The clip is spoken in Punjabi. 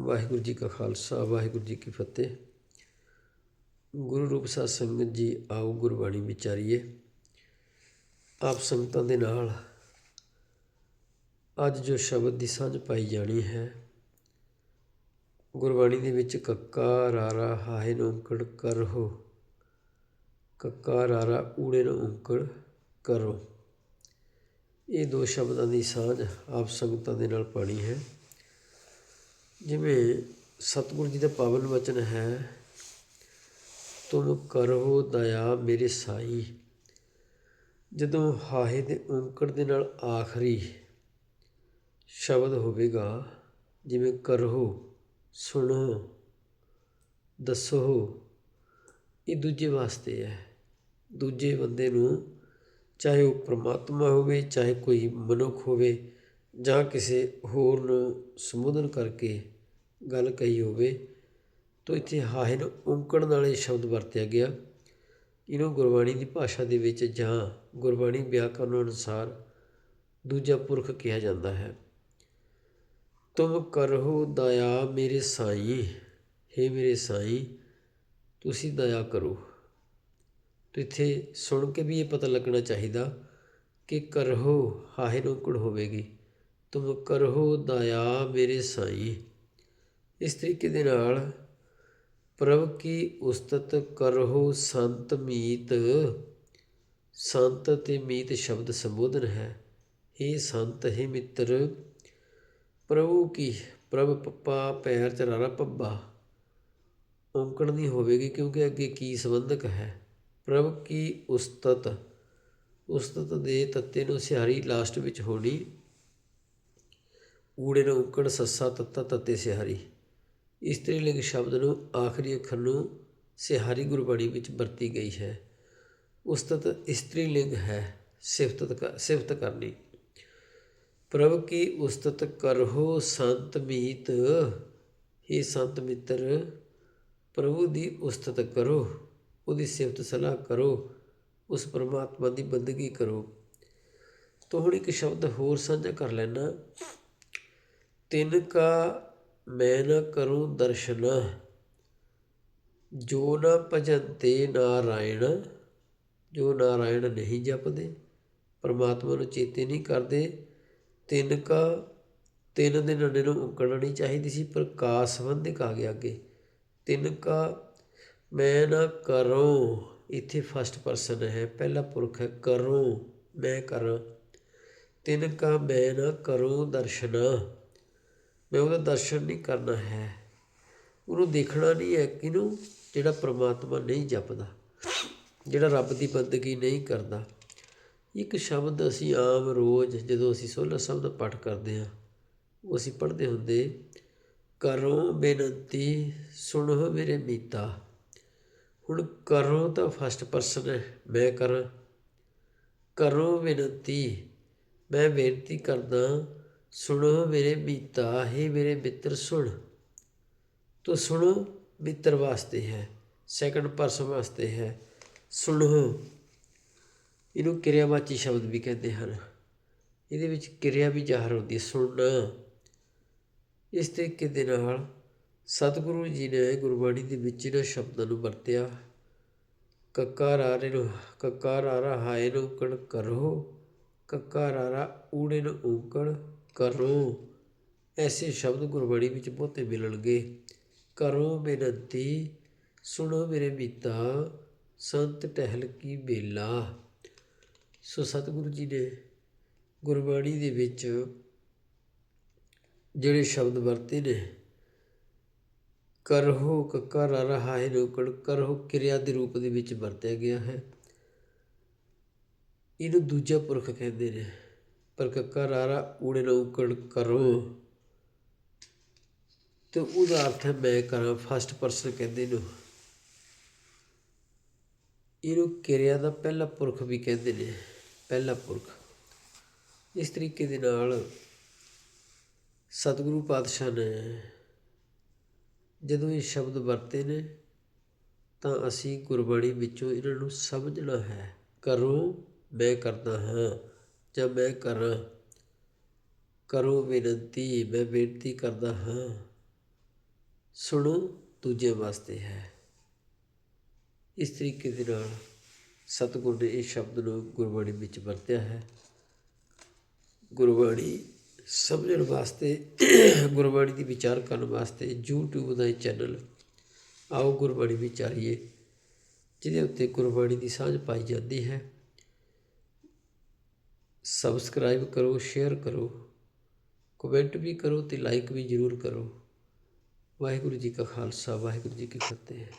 ਵਾਹਿਗੁਰੂ ਜੀ ਕਾ ਖਾਲਸਾ, ਵਾਹਿਗੁਰੂ ਜੀ ਕੀ ਫਤਿਹ। ਗੁਰੂ ਰੂਪ ਸਾਧ ਸੰਗਤ ਜੀ, ਆਓ ਗੁਰਬਾਣੀ ਵਿਚਾਰੀਏ। ਆਪ ਸੰਗਤਾਂ ਦੇ ਨਾਲ ਅੱਜ ਜੋ ਸ਼ਬਦ ਦੀ ਸਾਂਝ ਪਾਈ ਜਾਣੀ ਹੈ, ਗੁਰਬਾਣੀ ਦੇ ਵਿੱਚ ਕੱਕਾ ਰਾਰਾ ਹਾਹੇ ਨੂੰ ਓਂਕੜ ਕਰੋ ਕੱਕਾ ਰਾਰਾ ਊੜੇ ਨੂੰ ਓਂਕੜ ਕਰੋ ਇਹ ਦੋ ਸ਼ਬਦਾਂ ਦੀ ਸਾਂਝ ਆਪ ਸੰਗਤਾਂ ਦੇ ਨਾਲ ਪਾਣੀ ਹੈ। ਜਿਵੇਂ ਸਤਿਗੁਰੂ ਜੀ ਦਾ ਪਾਵਨ ਵਚਨ ਹੈ, ਤੁਮ ਕਰੋ ਦਇਆ ਮੇਰੇ ਸਾਈ। ਜਦੋਂ ਹਾਹੇ ਦੇ ਓਂਕੜ ਦੇ ਨਾਲ ਆਖਰੀ ਸ਼ਬਦ ਹੋਵੇਗਾ, ਜਿਵੇਂ ਕਰੋ ਸੁਣੋ, ਦੱਸੋ, ਇਹ ਦੂਜੇ ਵਾਸਤੇ ਹੈ। ਦੂਜੇ ਬੰਦੇ ਨੂੰ ਚਾਹੇ ਉਹ ਪ੍ਰਮਾਤਮਾ ਹੋਵੇ, ਚਾਹੇ ਕੋਈ ਮਨੁੱਖ ਹੋਵੇ ਜਾਂ ਕਿਸੇ ਹੋਰ ਨੂੰ ਸੰਬੋਧਨ ਕਰਕੇ ਗੱਲ ਕਹੀ ਹੋਵੇ, ਤਾਂ ਇੱਥੇ ਹਾਹੇ ਨੂੰ ਓਂਕੜ ਨਾਲ ਇਹ ਸ਼ਬਦ ਵਰਤਿਆ ਗਿਆ। ਇਹਨੂੰ ਗੁਰਬਾਣੀ ਦੀ ਭਾਸ਼ਾ ਦੇ ਵਿੱਚ ਜਾਂ ਗੁਰਬਾਣੀ ਵਿਆਕਰਨ ਅਨੁਸਾਰ ਦੂਜਾ ਪੁਰਖ ਕਿਹਾ ਜਾਂਦਾ ਹੈ। ਤੁਮ ਕਰੋ ਦਇਆ ਮੇਰੇ ਸਾਈਂ हे ਮੇਰੇ ਸਾਈਂ, ਤੁਸੀਂ ਦਇਆ ਕਰੋ। ਤੇ ਇੱਥੇ ਸੁਣ ਕੇ ਵੀ ਇਹ ਪਤਾ ਲੱਗਣਾ ਚਾਹੀਦਾ ਕਿ ਕਰੋ ਹਾਹੇ ਨੌਕੜ ਹੋਵੇਗੀ। ਤੁਮ ਕਰੋ ਦਇਆ ਮੇਰੇ ਸਾਈ। ਇਸ ਤਰੀਕੇ ਦੇ ਨਾਲ ਪ੍ਰਭ ਕੀ ਉਸਤਤ ਕਰੋ ਸੰਤ ਮੀਤ। ਸੰਤ ਤੇ ਮੀਤ ਸ਼ਬਦ ਸੰਬੋਧਨ ਹੈ। हे ਸੰਤ, ਹੈ ਮਿੱਤਰ, ਪ੍ਰਭੂ ਕੀ? ਪ੍ਰਭ ਪੱਪਾ ਪੈਰ ਚਰਾਰਾ ਪੱਬਾ। ਔਂਕੜ ਨਹੀਂ ਹੋਵੇਗੀ ਕਿਉਂਕਿ ਅੱਗੇ ਕੀ ਸੰਬੰਧਕ ਹੈ? ਪ੍ਰਭ ਕੀ ਉਸਤਤ? ਉਸਤਤ ਦੇ ਤੱਤੇ ਨੂੰ ਸਿਹਾਰੀ ਲਾਸਟ ਵਿੱਚ ਹੋਣੀ ਊੜੇ ਨੂੰ ਔਂਕੜ ਸੱਸਾ ਤੱਤਾ ਤੱਤੇ ਸਿਹਾਰੀ। ਇਸਤਰੀ ਲਿੰਗ ਸ਼ਬਦ ਨੂੰ ਆਖਰੀ ਅੱਖਰ ਨੂੰ ਸਿਹਾਰੀ ਗੁਰਬਾਣੀ ਵਿੱਚ ਵਰਤੀ ਗਈ ਹੈ। ਉਸਤਤ ਇਸਤਰੀ ਲਿੰਗ ਹੈ ਸਿਫਤ ਸਿਫਤ ਕਰਨੀ। ਪ੍ਰਭ ਕੀ ਉਸਤਤ ਕਰੋ ਸੰਤ ਮੀਤ? ਹੀ ਸੰਤ ਮਿੱਤਰ, ਪ੍ਰਭੂ ਦੀ ਉਸਤਤ ਕਰੋ, ਉਹਦੀ ਸਿਫਤ ਸਲਾਹ ਕਰੋ, ਉਸ ਪਰਮਾਤਮਾ ਦੀ ਬੰਦਗੀ ਕਰੋ। ਤੋਂ ਹੁਣ ਇੱਕ ਸ਼ਬਦ ਹੋਰ ਸਾਂਝਾ ਕਰ ਲੈਣਾ ਤਿੰਨ ਕਾ ਮੈਂ ਨ ਕਰੂੰ ਦਰਸ਼ਨ, ਜੋ ਨ ਭਜੰਤੇ ਨਾਰਾਇਣ, ਜੋ ਨਾਰਾਇਣ ਨਹੀਂ ਜਪਦੇ, ਪਰਮਾਤਮਾ ਨੂੰ ਚੇਤੇ ਨਹੀਂ ਕਰਦੇ, ਤਿੰਨ ਕਾ ਤਿੰਨ ਦੇ ਨੰਨੇ ਨੂੰ ਉਕੜਨਾ ਨਹੀਂ ਚਾਹੀਦੀ ਸੀ, ਪਰ ਕਾ ਸੰਬੰਧਿਕ ਆ ਗਿਆ ਅੱਗੇ। ਤਿੰਨ ਕਾ ਮੈਂ ਨਾ ਕਰੋ, ਇੱਥੇ ਫਸਟ ਪਰਸਨ ਹੈ, ਪਹਿਲਾ ਪੁਰਖ ਹੈ, ਕਰੋ, ਮੈਂ ਕਰਾਂ। ਤਿੰਨ ਕਾ ਮੈਂ ਨਾ ਕਰੋ ਦਰਸ਼ਨ ਮੈਂ ਉਹਦਾ ਦਰਸ਼ਨ ਨਹੀਂ ਕਰਨਾ ਹੈ। ਉਹਨੂੰ ਦੇਖਣਾ ਨਹੀਂ ਹੈ ਕਿਨੂੰ ਜਿਹੜਾ ਪ੍ਰਮਾਤਮਾ ਨਹੀਂ ਜਪਦਾ, ਜਿਹੜਾ ਰੱਬ ਦੀ ਬੰਦਗੀ ਨਹੀਂ ਕਰਦਾ। ਇੱਕ ਸ਼ਬਦ ਅਸੀਂ ਆਮ ਰੋਜ਼ ਜਦੋਂ ਅਸੀਂ ਸੋਲ੍ਹਾ ਸ਼ਬਦ ਪਾਠ ਕਰਦੇ ਹਾਂ, ਉਹ ਅਸੀਂ ਪੜ੍ਹਦੇ ਹੁੰਦੇ, ਕਰੋ ਬੇਨਤੀ ਸੁਣੋ ਮੇਰੇ ਮੀਤਾ। ਹੁਣ ਕਰੋ ਤਾਂ ਫਸਟ ਪਰਸਨ ਹੈ, ਮੈਂ ਕਰਾਂ। ਕਰੋ ਬੇਨਤੀ, ਮੈਂ ਬੇਨਤੀ ਕਰਦਾ ਸੁਣੋ ਮੇਰੇ ਮੀਤਾ ਹੈ ਮੇਰੇ ਮਿੱਤਰ, ਸੁਣ। ਤੋ ਸੁਣੋ, ਮਿੱਤਰ ਵਾਸਤੇ ਹੈ ਸੈਕੰਡ ਪਰਸਨ ਵਾਸਤੇ ਹੈ। ਸੁਣੋ, ਇਹਨੂੰ ਕਿਰਿਆਵਾਚੀ ਸ਼ਬਦ ਵੀ ਕਹਿੰਦੇ ਹਨ। ਇਹਦੇ ਵਿੱਚ ਕਿਰਿਆ ਵੀ ਜ਼ਾਹਰ ਹੁੰਦੀ ਹੈ ਸੁਣਨਾ ਇਸ ਤਰੀਕੇ ਦੇ ਨਾਲ ਸਤਿਗੁਰੂ ਜੀ ਨੇ ਗੁਰਬਾਣੀ ਦੇ ਵਿੱਚ ਇਹਨਾਂ ਸ਼ਬਦਾਂ ਨੂੰ ਵਰਤਿਆ। ਕੱਕਾ ਰਾਰੇ ਨੂੰ ਕੱਕਾ ਰਾਰਾ ਹਾਏ ਨੂੰ ਕਣ ਕਰੋ ਕੱਕਾ ਰਾਰਾ ਊੜੇ ਨੂੰ ਊਕੜ ਕਰੋ। ਐਸੇ ਸ਼ਬਦ ਗੁਰਬਾਣੀ ਵਿੱਚ ਬਹੁਤੇ ਮਿਲਣਗੇ ਕਰੋ ਬੇਨਤੀ, ਸੁਣੋ ਮੇਰੇ ਮੀਤਾ ਸੰਤ ਟਹਿਲ ਕੀ ਬੇਲਾ। ਸੋ ਸਤਿਗੁਰੂ ਜੀ ਨੇ ਗੁਰਬਾਣੀ ਦੇ ਵਿੱਚ ਜਿਹੜੇ ਸ਼ਬਦ ਵਰਤੇ ਨੇ, ਕਰਹੋ ਕੱਕਾ ਰਹਾ ਰੋਕੜ ਕਰਹੋ ਕਿਰਿਆ ਦੇ ਰੂਪ ਦੇ ਵਿੱਚ ਵਰਤਿਆ ਗਿਆ ਹੈ। ਇਹਨੂੰ ਦੂਜਾ ਪੁਰਖ ਕਹਿੰਦੇ ਨੇ। ਪਰ ਕੱਕਾ ਰਾਰਾ ਊੜੇ ਨੋਕੜ ਕਰੋ। ਤੇ ਉਹਦਾ ਅਰਥ ਹੈ ਮੈਂ ਕਰਾਂ ਫਸਟ ਪਰਸਨ ਕਹਿੰਦੇ ਨੇ। ਇਹਨੂੰ ਕਿਰਿਆ ਦਾ ਪਹਿਲਾ ਪੁਰਖ ਵੀ ਕਹਿੰਦੇ ਨੇ, ਪਹਿਲਾ ਪੁਰਖ। ਇਸ ਤਰੀਕੇ ਦੇ ਨਾਲ ਸਤਿਗੁਰੂ ਪਾਤਸ਼ਾਹ ਨੇ ਜਦੋਂ ਇਹ ਸ਼ਬਦ ਵਰਤੇ ਨੇ, ਤਾਂ ਅਸੀਂ ਗੁਰਬਾਣੀ ਵਿੱਚੋਂ ਇਹਨਾਂ ਨੂੰ ਸਮਝਣਾ ਹੈ। ਕਰੋ, ਮੈਂ ਕਰਦਾ ਹਾਂ। ਜਾਂ ਮੈਂ ਕਰਾਂ ਕਰੋ ਬੇਨਤੀ, ਮੈਂ ਬੇਨਤੀ ਕਰਦਾ ਹਾਂ, ਸੁਣੋ ਦੂਜੇ ਵਾਸਤੇ ਹੈ। ਇਸ ਤਰੀਕੇ ਦੇ ਨਾਲ ਸਤਿਗੁਰ ਨੇ ਇਹ ਸ਼ਬਦ ਨੂੰ ਗੁਰਬਾਣੀ ਵਿੱਚ ਵਰਤਿਆ ਹੈ। ਗੁਰਬਾਣੀ ਸਮਝਣ ਵਾਸਤੇ, ਗੁਰਬਾਣੀ ਦੀ ਵਿਚਾਰ ਕਰਨ ਵਾਸਤੇ YouTube ਦਾ ਇਹ ਚੈਨਲ ਆਓ ਗੁਰਬਾਣੀ ਵਿਚਾਰੀਏ, ਜਿਹਦੇ ਉੱਤੇ ਗੁਰਬਾਣੀ ਦੀ ਸਾਂਝ ਪਾਈ ਜਾਂਦੀ ਹੈ। ਸਬਸਕ੍ਰਾਈਬ ਕਰੋ ਸ਼ੇਅਰ ਕਰੋ ਕਮੈਂਟ ਵੀ ਕਰੋ ਅਤੇ ਲਾਈਕ ਵੀ ਜ਼ਰੂਰ ਕਰੋ। ਵਾਹਿਗੁਰੂ ਜੀ ਕਾ ਖਾਲਸਾ, ਵਾਹਿਗੁਰੂ ਜੀ ਕੀ ਫਤਿਹ।